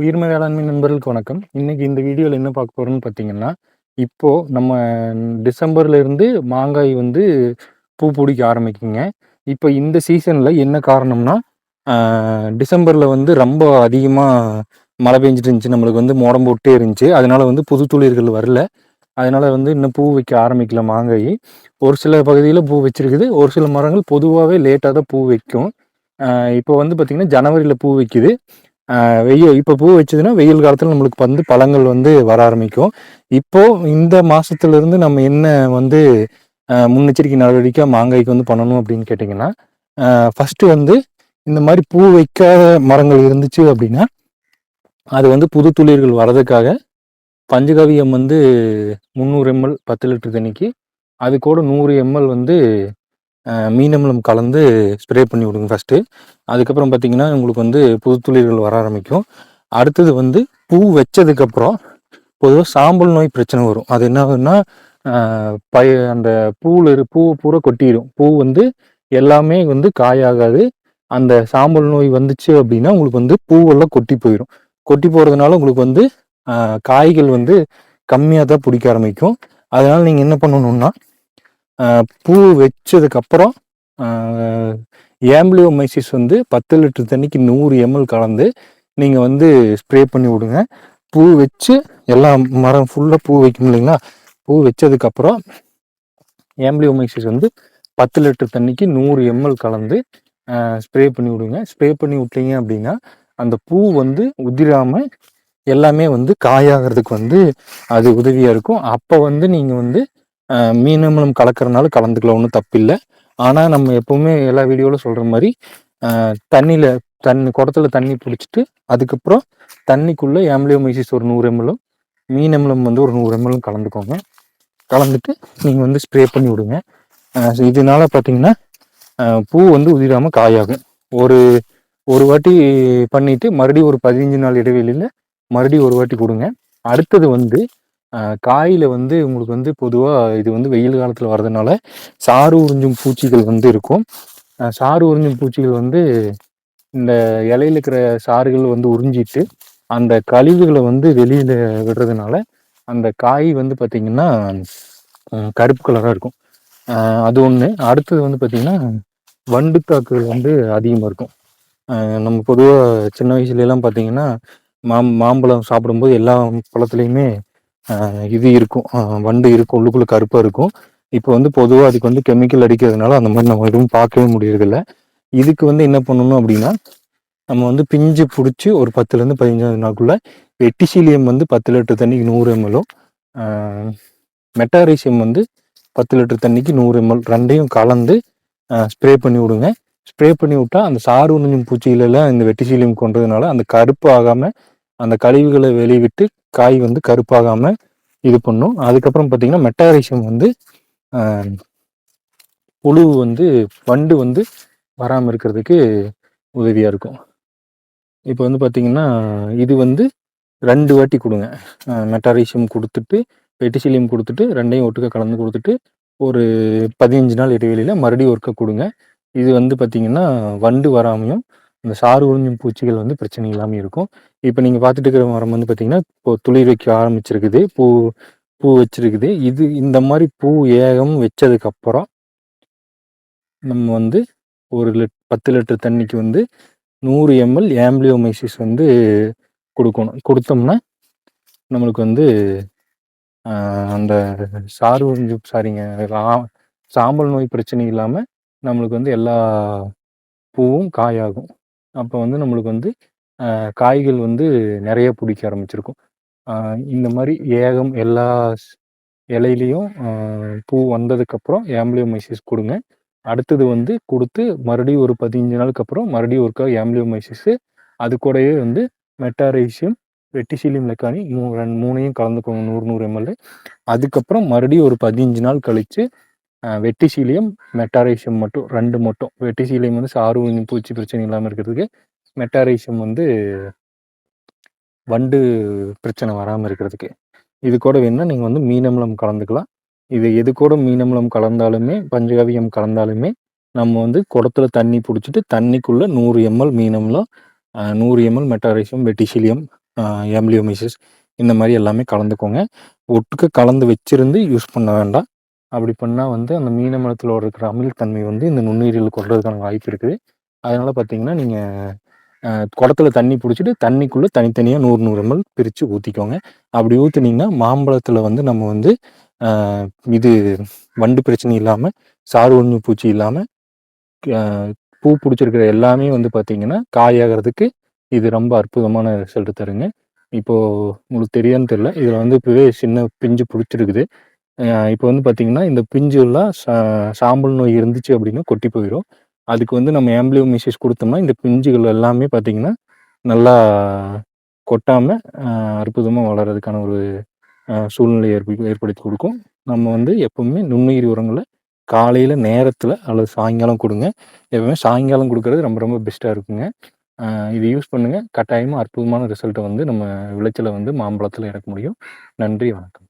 உயிர்மை வேளாண்மை நண்பர்களுக்கு வணக்கம். இன்னைக்கு இந்த வீடியோவில் என்ன பார்க்க போறோம்னு பார்த்தீங்கன்னா இப்போ நம்ம டிசம்பர்ல இருந்து மாங்காய் வந்து பூ பிடிக்க ஆரம்பிக்குங்க. இப்போ இந்த சீசன்ல என்ன காரணம்னா டிசம்பரில் டிசம்பர்ல வந்து ரொம்ப அதிகமாக மழை பெஞ்சிட்டு இருந்துச்சு. நம்மளுக்கு வந்து மோடம் போட்டே இருந்துச்சு. அதனால வந்து புது துளிர்கள் வரல. அதனால வந்து இன்னும் பூ வைக்க ஆரம்பிக்கல மாங்காய். ஒரு சில பகுதியில் பூ வச்சிருக்குது. ஒரு சில மரங்கள் பொதுவாகவே லேட்டாக தான் பூ வைக்கும். இப்போ வந்து பார்த்திங்கன்னா ஜனவரியில் பூ வைக்குது. வெயில் இப்போ பூ வச்சதுன்னா வெயில் காலத்தில் நம்மளுக்கு வந்து பழங்கள் வந்து வர ஆரம்பிக்கும். இப்போ இந்த மாதத்துலேருந்து நம்ம என்ன வந்து முன்னெச்சரிக்கை நடவடிக்கை மாங்காய்க்கு வந்து பண்ணணும் அப்படின்னு கேட்டிங்கன்னா ஃபஸ்ட்டு வந்து இந்த மாதிரி பூ வைக்காத மரங்கள் இருந்துச்சு அப்படின்னா அது வந்து புது துளிர்கள் வர்றதுக்காக பஞ்சகவியம் வந்து முந்நூறு எம்எல் பத்து லிட்டர் தண்ணிக்கு அது கூட நூறு எம்எல் வந்து மீனமிலம் கலந்து ஸ்ப்ரே பண்ணி விடுங்க ஃபஸ்ட்டு அதுக்கப்புறம் பார்த்தீங்கன்னா உங்களுக்கு வந்து புது துளிர்கள் வர ஆரம்பிக்கும். அடுத்தது வந்து பூ வச்சதுக்கப்புறம் பொதுவாக சாம்பல் நோய் பிரச்சனை வரும். அது என்ன ஆகுதுன்னா பய அந்த பூவில் இரு பூவை பூரா கொட்டிடும் பூ வந்து எல்லாமே வந்து காயாகாது. அந்த சாம்பல் நோய் வந்துச்சு அப்படின்னா உங்களுக்கு வந்து பூவெல்லாம் கொட்டி போயிடும் கொட்டி போகிறதுனால உங்களுக்கு வந்து காய்கள் வந்து கம்மியாக தான் பிடிக்க ஆரம்பிக்கும். அதனால் நீங்கள் என்ன பண்ணணும்னா பூ வச்சதுக்கப்புறம் ஏம்பிளியோமைசிஸ் வந்து பத்து லிட்டர் தண்ணிக்கு நூறு எம்எல் கலந்து நீங்கள் வந்து ஸ்ப்ரே பண்ணி விடுங்க. பூ வச்சு எல்லாம் மரம் ஃபுல்லாக பூ வைக்கும் இல்லைங்களா? பூ வச்சதுக்கப்புறம் ஏம்பிளியோமைசிஸ் வந்து பத்து லிட்டர் தண்ணிக்கு நூறு எம்எல் கலந்து ஸ்ப்ரே பண்ணி விடுங்க. ஸ்ப்ரே பண்ணி விட்டீங்க அப்படின்னா அந்த பூ வந்து உதிராமல் எல்லாமே வந்து காயாகிறதுக்கு வந்து அது உதவியாக இருக்கும். அப்போ வந்து நீங்கள் வந்து அஹ், மீனமிலம் கலக்கறனால கலந்துக்கலாம் ஒன்றும் தப்பில்லை. ஆனால் நம்ம எப்பவுமே எல்லா வீடியோவில் சொல்கிற மாதிரி தண்ணியில் தண்ணி குடத்துல தண்ணி பிடிச்சிட்டு அதுக்கப்புறம் தண்ணிக்குள்ளே ஆம்லியோமைசிஸ் ஒரு நூறு எம்எல்லும் மீன் அமிலம் வந்து ஒரு நூறு எம்எலும் கலந்துக்கோங்க. கலந்துட்டு நீங்கள் வந்து ஸ்ப்ரே பண்ணி விடுங்க. இதனால பார்த்தீங்கன்னா பூ வந்து உதிராமல் காயாகும். ஒரு ஒரு வாட்டி பண்ணிட்டு மறுபடியும் ஒரு பதினஞ்சு நாள் இடைவெளியில் மறுபடியும் ஒரு வாட்டி கொடுங்க. அடுத்தது வந்து காயில் வந்து உங்களுக்கு வந்து பொதுவாக இது வந்து வெயில் காலத்தில் வர்றதுனால சாறு உறிஞ்சும் பூச்சிகள் வந்து இருக்கும். சாறு உறிஞ்சும் பூச்சிகள் வந்து இந்த இலையில இருக்கிற சாறுகள் வந்து உறிஞ்சிட்டு அந்த கழிவுகளை வந்து வெளியில் விடுறதுனால அந்த காய் வந்து பார்த்திங்கன்னா கருப்பு கலராக இருக்கும். அது ஒன்று அடுத்தது வந்து பார்த்திங்கன்னா வண்டு வந்து அதிகமாக இருக்கும். நம்ம பொதுவாக சின்ன வயசுலலாம் பார்த்திங்கன்னா மாம் மாம்பழம் சாப்பிடும்போது எல்லா பழத்துலேயுமே இது இருக்கும். வண்டு இருக்கும். உள்ளுக்குள்ள கருப்பாக இருக்கும். இப்போ வந்து பொதுவாக அதுக்கு வந்து கெமிக்கல் அடிக்கிறதுனால அந்த மாதிரி நம்ம எதுவும் பார்க்கவே முடியறதில்ல. இதுக்கு வந்து என்ன பண்ணணும் அப்படின்னா நம்ம வந்து பிஞ்சு பிடிச்சி ஒரு பத்துலேருந்து பதினஞ்சாவது நாளுக்குள்ள வெட்டிசீலியம் வந்து பத்து லிட்டர் தண்ணிக்கு நூறு எம்எல்லும் மெட்டாரிசியம் வந்து பத்து லிட்டர் தண்ணிக்கு நூறு எம்எல் ரெண்டையும் கலந்து ஸ்ப்ரே பண்ணி விடுங்க. ஸ்ப்ரே பண்ணி விட்டால் அந்த சாறு உறிஞ்சும் பூச்சிகளெல்லாம் இந்த வெட்டிசீலியம் கொண்டதுனால அந்த கருப்பு ஆகாமல் அந்த கழிவுகளை வெளிவிட்டு காய் வந்து கருப்பாகாம இது பண்ணும். அதுக்கப்புறம் பார்த்தீங்கன்னா மெட்டாரிசியம் வந்து ஆஹ், புழு வந்து வண்டு வந்து வராமல் இருக்கிறதுக்கு உதவியாக இருக்கும். இப்போ வந்து பார்த்தீங்கன்னா இது வந்து ரெண்டு வாட்டி கொடுங்க. மெட்டாரிசியம் கொடுத்துட்டு பெட்டிசிலியம் கொடுத்துட்டு ரெண்டையும் ஒட்டுக்க கலந்து கொடுத்துட்டு ஒரு பதினஞ்சு நாள் இடைவெளியில் மறுபடியும் ஒர்க்கை கொடுங்க. இது வந்து பார்த்தீங்கன்னா வண்டு வராமையும் இந்த சாறு உறிஞ்சும் பூச்சிகள் வந்து பிரச்சனை இல்லாமல் இருக்கும். இப்போ நீங்கள் பார்த்துட்டு இருக்கிற மரம் வந்து பார்த்தீங்கன்னா இப்போ துளிர் வைக்க ஆரம்பிச்சிருக்குது பூ பூ வச்சிருக்குது. இது இந்த மாதிரி பூ ஏகம் வச்சதுக்கப்புறம் நம்ம வந்து ஒரு லிட் பத்து லிட்டர் தண்ணிக்கு வந்து நூறு எம்எல் ஆம்பிளியோமைசிஸ் வந்து கொடுக்கணும். கொடுத்தோம்னா நம்மளுக்கு வந்து அந்த சாறு உறிஞ்சு சாரிங்க சாம்பல் நோய் பிரச்சனை இல்லாமல் நம்மளுக்கு வந்து எல்லா பூவும் காயாகும். அப்போ வந்து நம்மளுக்கு வந்து காய்கள் வந்து நிறைய பிடிக்க ஆரம்பிச்சிருக்கும். இந்த மாதிரி ஏகம் எல்லா இலையிலையும் பூ வந்ததுக்கப்புறம் ஆம்பிளியோமைசிஸ் கொடுங்க. அடுத்தது வந்து கொடுத்து மறுபடியும் ஒரு பதினஞ்சு நாளுக்கு அப்புறம் மறுபடியும் ஒருக்கா ஆம்பிளியோமைசிஸ் அது கூடவே வந்து மெட்டாரைசியம் வெட்டிசீலியம் லெக்கானி மூ ரெண்டு மூணையும் கலந்துக்கோங்க நூறு நூறு எம்எல்ஏ அதுக்கப்புறம் மறுபடியும் ஒரு பதினஞ்சு நாள் கழித்து வெட்டிசீலியம் மெட்டாரேஷியம் மட்டும் ரெண்டு மட்டும். வெட்டிசீலியம் வந்து சாறு பூச்சி பிரச்சனை இல்லாமல் இருக்கிறதுக்கு மெட்டாரேஷியம் வந்து வண்டு பிரச்சனை வராமல் இருக்கிறதுக்கு. இது கூட வேணும்னா நீங்கள் வந்து மீனம்லம் கலந்துக்கலாம். இது எது கூட மீனமிலம் கலந்தாலுமே பஞ்சகவியம் கலந்தாலுமே நம்ம வந்து குடத்துல தண்ணி பிடிச்சிட்டு தண்ணிக்குள்ளே நூறு எம்எல் மீனமிலம் நூறு எம்எல் மெட்டாரேஷியம் வெட்டிசிலியம் எம்லியோமிசிஸ் இந்த மாதிரி எல்லாமே கலந்துக்கோங்க. ஒட்டுக்க கலந்து வச்சிருந்து யூஸ் பண்ண வேண்டாம். அப்படி பண்ணால் வந்து அந்த மீன மரத்தில் இருக்கிற அமிலத்தன்மை வந்து இந்த நுண்ணுயிரிகள் கொள்றதுக்கான வாய்ப்பு இருக்குது. அதனால் பார்த்தீங்கன்னா நீங்கள் குடத்துல தண்ணி பிடிச்சிட்டு தண்ணிக்குள்ளே தனித்தனியாக நூறு நூறு எம்எல் பிரித்து ஊற்றிக்கோங்க அப்படி ஊற்றுனீங்கன்னா மாம்பழத்தில் வந்து நம்ம வந்து இது வண்டு பிரச்சனை இல்லாமல் சாறு ஒன்று பூச்சி இல்லாமல் பூ பிடிச்சிருக்கிற எல்லாமே வந்து பார்த்தீங்கன்னா காயாகிறதுக்கு இது ரொம்ப அற்புதமான ரிசல்ட் தருங்க. இப்போது உங்களுக்கு தெரியான்னு தெரில இதில் வந்து இப்போவே சின்ன பிஞ்சு பிடிச்சிருக்குது. இப்போ வந்து பார்த்தீங்கன்னா இந்த பிஞ்சுள்ள சா சாம்பல் நோய் இருந்துச்சு அப்படின்னா கொட்டி போயிடும் அதுக்கு வந்து நம்ம ஆம்பிளியோ மிசிஸ் கொடுத்தோம்னா இந்த பிஞ்சுகள் எல்லாமே பார்த்தீங்கன்னா நல்லா கொட்டாமல் அற்புதமாக வளர்கிறதுக்கான ஒரு சூழ்நிலை ஏற்ப ஏற்படுத்தி கொடுக்கும். நம்ம வந்து எப்பவுமே நுண்ணுயிர் உரங்களை காலையில் நேரத்தில் அல்லது சாயங்காலம் கொடுங்க. எப்பவுமே சாயங்காலம் கொடுக்கறது ரொம்ப ரொம்ப பெஸ்ட்டாக இருக்குங்க. இது யூஸ் பண்ணுங்கள் கட்டாயமாக அற்புதமான ரிசல்ட்டை வந்து நம்ம விளைச்சலை வந்து மாம்பழத்தில் இறக்க முடியும். நன்றி வணக்கம்.